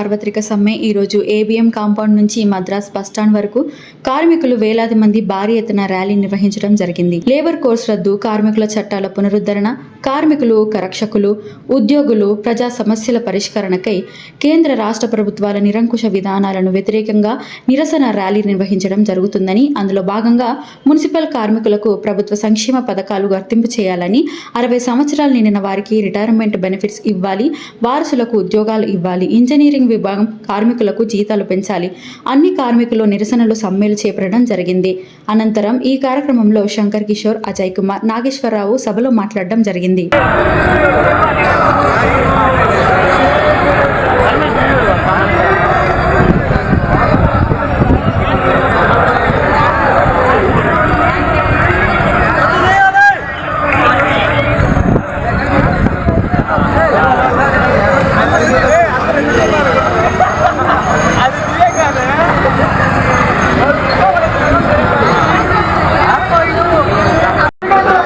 సార్వత్రిక సమ్మె. ఈరోజు ఏబిఎం కాంపౌండ్ నుంచి మద్రాస్ బస్టాండ్ వరకు కార్మికులు వేలాది మంది భారీ ఎత్తున ర్యాలీ నిర్వహించడం జరిగింది. లేబర్ కోర్స్ రద్దు కార్మికుల చట్టాల పునరుద్ధరణ కార్మికులు కరక్షకులు ఉద్యోగులు ప్రజా సమస్యల పరిష్కరణకై కేంద్ర రాష్ట్ర ప్రభుత్వాల నిరంకుశ విధానాలను వ్యతిరేకంగా నిరసన ర్యాలీ నిర్వహించడం జరుగుతుందని అందులో భాగంగా మున్సిపల్ కార్మికులకు ప్రభుత్వ సంక్షేమ పథకాలు వర్తింపు చేయాలని అరవై సంవత్సరాలు నిండిన వారికి రిటైర్మెంట్ బెనిఫిట్స్ ఇవ్వాలి వారసులకు ఉద్యోగాలు ఇవ్వాలి ఇంజనీరింగ్ విభాగం కార్మికులకు జీతాలు పెంచాలి. అన్ని కార్మికులు నిరసనలు సమ్మెలు చేపట్టడం జరిగింది. అనంతరం ఈ కార్యక్రమంలో శంకర్ కిషోర్ అజయ్ కుమార్ నాగేశ్వరరావు సభలో మాట్లాడడం జరిగింది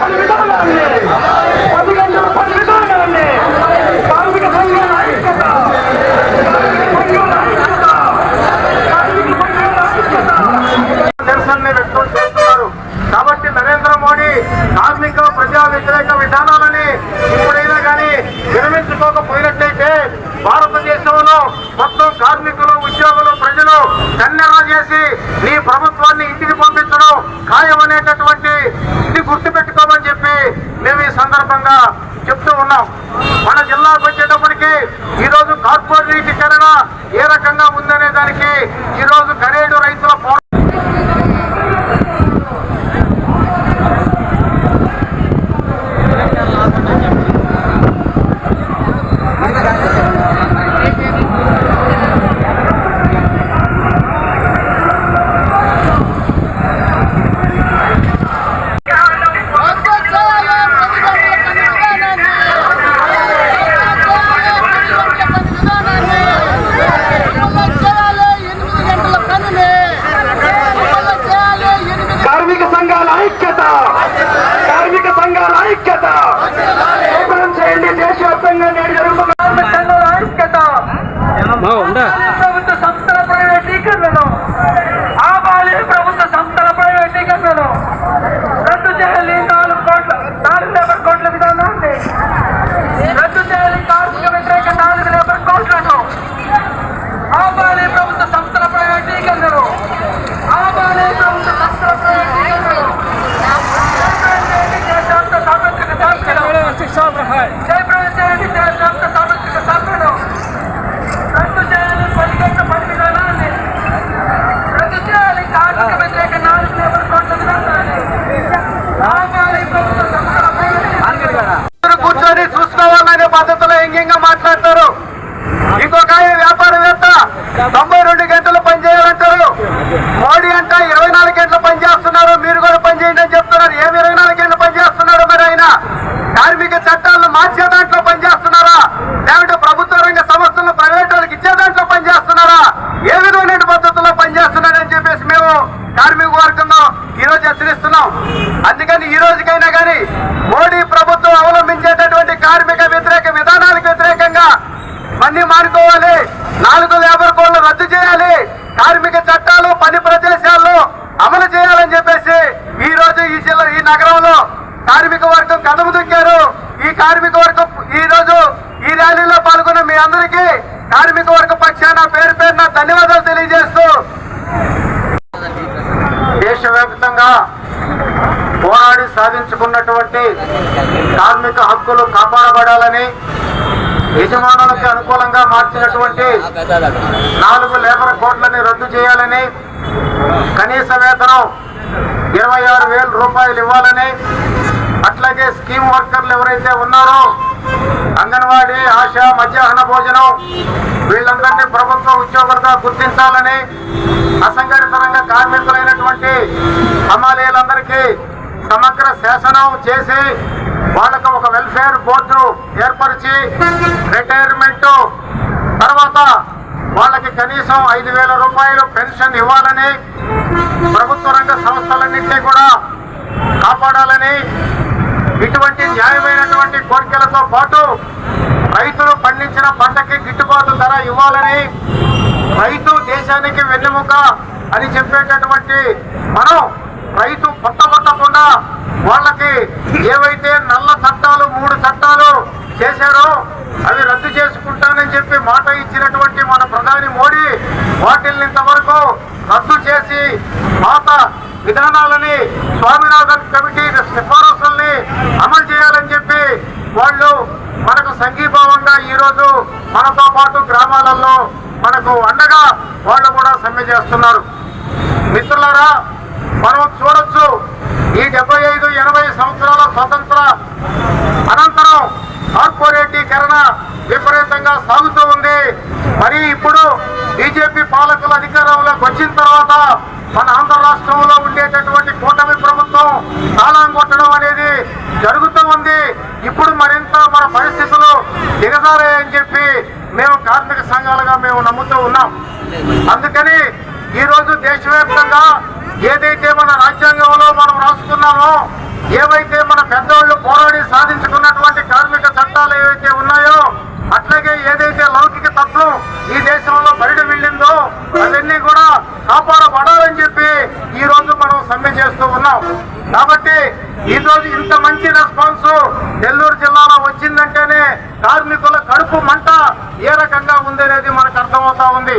పది విధానాన్ని పది గంటల పది విధానాన్ని కార్మిక సంఘాల ఐక్యత సంఘాల ఐక్యత కార్మిక సంఘాల ఐక్యత నిరసనని వ్యక్తం చేస్తున్నారు కాబట్టి నరేంద్ర మోడీ కార్మిక ప్రజా వ్యతిరేక విధానాలని ఇప్పుడైనా కానీ విరమించుకోకపోయినట్టయితే భారతదేశంలో మొత్తం కార్మికులు ఉద్యోగులు ప్రజలు కన్నెర చేసి నీ ప్రభుత్వాన్ని ఇంటికి పంపించడం ఖాయమనేటటువంటి ఇది గుర్తుపెట్టుకోమని చెప్పి మేము ఈ సందర్భంగా చెప్తూ ఉన్నాం. మన జిల్లాకు వచ్చేటప్పటికి ఈ రోజు కార్పొరేటీకరణ తొంభై రెండు గంటలు పనిచేయాలంటారు మోడీ అంట ఇరవై నాలుగు గంటలు పనిచేస్తున్నారు. మీరు కూడా పనిచేయండి అని చెప్తున్నారు. ఏమి ఇరవై నాలుగు గంటలు పనిచేస్తున్నారు మరి ఆయన? కార్మిక చట్టాలను మార్చే దాంట్లో పని చేస్తున్నారా లేకుంటే ప్రభుత్వ రంగ సంస్థలను ప్రైవేట్ వాళ్ళకి ఇచ్చే దాంట్లో పనిచేస్తున్నారా? ఏ విధమైన పద్ధతుల్లో పనిచేస్తున్నారని చెప్పేసి మేము కార్మిక వర్గంలో ఈ రోజు హెచ్చరిస్తున్నాం. అందుకని ఈ రోజుకైనా కానీ మోడీ ప్రభుత్వం అవలంబించేటటువంటి కార్మిక వ్యతిరేక విధానాలకు వ్యతిరేకంగా మన్ని మానుకోవాలి నాలుగు లేబర్ కోడ్లు రద్దు చేయాలి కార్మిక చట్టాలు పని ప్రదేశాల్లో అమలు చేయాలని చెప్పేసి ఈ రోజు ఈ జిల్లా ఈ నగరంలో కార్మిక వర్గం కదము దుక్కారు. ఈ కార్మిక వర్గం ఈ రోజు ఈ ర్యాలీలో పాల్గొన్న మీ అందరికీ కార్మిక వర్గ పక్షాన పేరు పేరున ధన్యవాదాలు తెలియజేస్తూ దేశవ్యాప్తంగా పోరాడి సాధించుకున్నటువంటి కార్మిక హక్కులు కాపాడబడాలని యజమానులకు అనుకూలంగా మార్చినటువంటి నాలుగు లేబర్ కోట్లని రద్దు చేయాలని కనీస వేతనం ఇరవై ఆరు వేల రూపాయలు ఇవ్వాలని అట్లాగే స్కీమ్ వర్కర్లు ఎవరైతే ఉన్నారో అంగన్వాడీ ఆశ మధ్యాహ్న భోజనం వీళ్ళందరినీ ప్రభుత్వ ఉద్యోగులుగా గుర్తించాలని అసంఘటిత రంగ కార్మికులైనటువంటి హమాలీలందరికీ సమగ్ర శాసనం చేసి వాళ్ళకు ఒక వెల్ఫేర్ బోర్డు ఏర్పరిచి రిటైర్మెంట్ తర్వాత వాళ్ళకి కనీసం ఐదు వేల రూపాయలు పెన్షన్ ఇవ్వాలని ప్రభుత్వ రంగ సంస్థలన్నింటినీ కూడా కాపాడాలని ఇటువంటి న్యాయమైనటువంటి కోరికలతో పాటు రైతులు పండించిన పంటకి గిట్టుబాటు ధర ఇవ్వాలని రైతు దేశానికి వెన్నెముక అని చెప్పేటటువంటి మనం రైతు కొట్టగొట్టకుండా వాళ్ళకి ఏవైతే నల్ల చట్టాలు మూడు చట్టాలు చేశారో అవి రద్దు చేసుకుంటానని చెప్పి మాట ఇచ్చినటువంటి మన ప్రధాని మోడీ వాటిల్ని ఇంతవరకు రద్దు చేసి పాత విధానాలని స్వామినాథన్ కమిటీ సిఫారసుల్ని అమలు చేయాలని చెప్పి వాళ్ళు మనకు సంఘీభావంగా ఈరోజు మనతో పాటు గ్రామాలలో మనకు అండగా వాళ్ళు కూడా సమ్మె చేస్తున్నారు. మిత్రులారా మనం చూడొచ్చు ఈ డెబ్బై ఐదు ఎనభై సంవత్సరాల స్వతంత్ర అనంతరం కార్పొరేటీకరణ విపరీతంగా సాగుతూ ఉంది. మరి ఇప్పుడు బీజేపీ పాలకులు అధికారంలోకి వచ్చిన తర్వాత మన ఆంధ్ర రాష్ట్రంలో ఉండేటటువంటి కూటమి ప్రభుత్వం తాళం కొట్టడం అనేది జరుగుతూ ఉంది. ఇప్పుడు మరింత మన పరిస్థితులు దిగజారాయని చెప్పి మేము కార్మిక సంఘాలుగా మేము నమ్ముతూ ఉన్నాం. అందుకని ఈరోజు దేశవ్యాప్తంగా ఏదైతే మన రాజ్యాంగంలో మనం రాసుకున్నామో ఏవైతే మన పెద్దవాళ్ళు పోరాడి సాధించుకున్నటువంటి కార్మిక చట్టాలు ఏవైతే ఉన్నాయో అట్లాగే ఏదైతే లౌకిక తత్వం ఈ దేశంలో బయట వెళ్ళిందో అవన్నీ కూడా కాపాడబడాలని చెప్పి ఈ రోజు మనం సమ్మె చేస్తూ ఉన్నాం. కాబట్టి ఈ రోజు ఇంత మంచి రెస్పాన్స్ నెల్లూరు జిల్లాలో వచ్చిందంటేనే కార్మికుల కడుపు మంట ఏ రకంగా ఉందనేది మనకు అర్థమవుతా ఉంది.